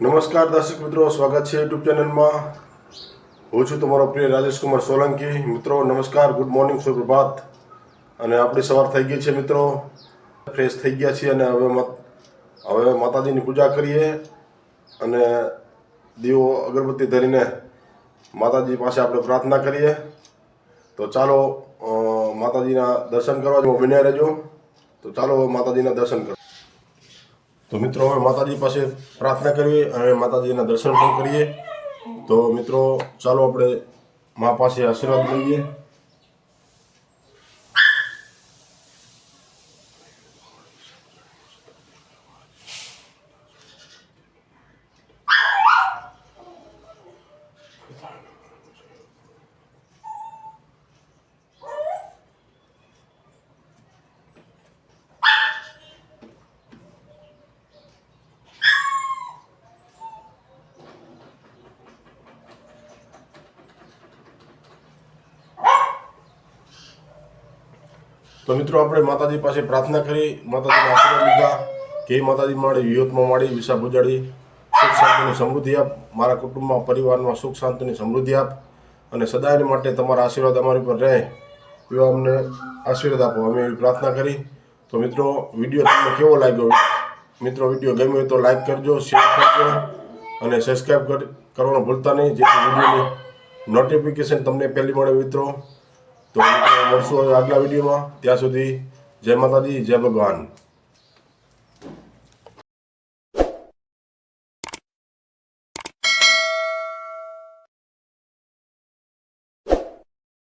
નમસ્કાર દર્શક મિત્રો, સ્વાગત છે યુટ્યુબ ચેનલમાં હું છું તમારો પ્રિય રાજેશ કુમાર સોલંકી. મિત્રો, નમસ્કાર ગુડ મોર્નિંગ સુપ્રભાત. અને આપણી સવાર થઈ ગઈ છે મિત્રો. ફ્રેશ થઈ ગયા છીએ અને હવે હવે માતાજીની પૂજા કરીએ. અને દીવો અગરબત્તી ધરીને માતાજી પાસે આપણે પ્રાર્થના કરીએ. તો ચાલો માતાજીના દર્શન કરવા બન્યા રહેજો. તો ચાલો માતાજીના દર્શન કરો તો મિત્રો, હવે માતાજી પાસે પ્રાર્થના કરીએ અને માતાજીના દર્શન પણ કરીએ. તો મિત્રો, ચાલો આપણે મા પાસે આશીર્વાદ લઈએ. તો મિત્રો આપણે માતાજી પાસે પ્રાર્થના કરી, માતાજીના આશીર્વાદ લીધા. કે માતાજી મારી વિહોતમાં માડી વિશા બુજાડી, સુખ શાંતિની સમૃદ્ધિ આપ, મારા કુટુંબમાં, પરિવારમાં સુખ શાંતિની સમૃદ્ધિ આપ અને સદાય માટે તમારા આશીર્વાદ અમારી પર રહે એવા અમને આશીર્વાદ આપો. અમે એવી પ્રાર્થના કરી. તો મિત્રો, વીડિયો તમને કેવો લાગ્યો? મિત્રો, વીડિયો ગમ્યો તો લાઈક કરજો, શેર કરજો અને સબસ્ક્રાઈબ કર- કરવાનું ભૂલતા નહીં. જેથી વિડીયોની નોટિફિકેશન તમને પહેલી મળે મિત્રો. તો મળશું આગલા વિડીયોમાં ત્યાં સુધી જય માતાજી જય ભગવાન.